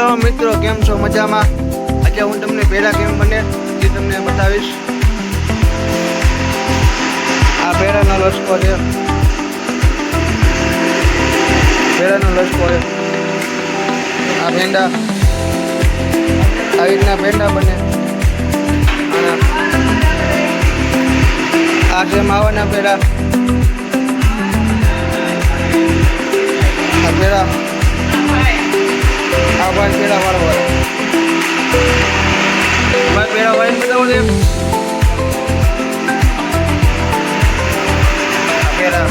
Hello મિત્રો, કેમ છો? મજામાં? આજે હું તમને પેડા કેમ બને એ તમને બતાવીશ. આ પેડાનો લસકો છે. પેડાનો લસકો છે. આ પેંડા આવી રીતના પેંડા બને. આ છે માવાના પેડા આ પેડા આ ભાઈ વાળો વાળીને બતાવો છે આ પેડા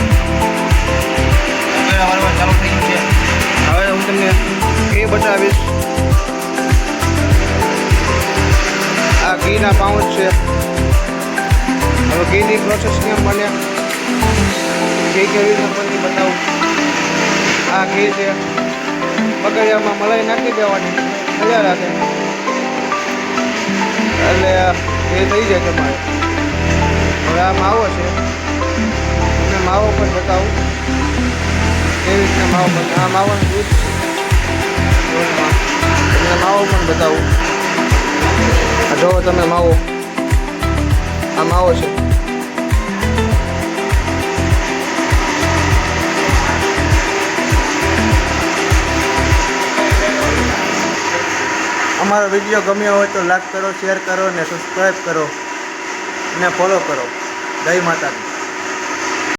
પેડા વાળવા ચાલુ થઈ ગયું છે. હવે હું તમને એ બતાવીશ. આ ઘીના પાઉચ છે. હવે ઘીની પ્રોસેસ કેમ બને. ઘી કેવી રીતના બતાવું. આ ઘી છે. બગડિયામાં મલાઈ નાખી દેવાની. મજા રાખે. એટલે એ થઈ જાય તમારે. હવે આ માવો છે. અને માવો પણ બતાવું. કેવી રીતના માવો પણ આ માવાનું દૂધ છે. માવો પણ બતાવું. જો તમે માવો. આ માવો છે. અમારો વીડિયો ગમ્યો હોય તો લાઈક કરો, શેર કરો અને સબસ્ક્રાઈબ કરો. અને ફોલો કરો. જય માતાજી.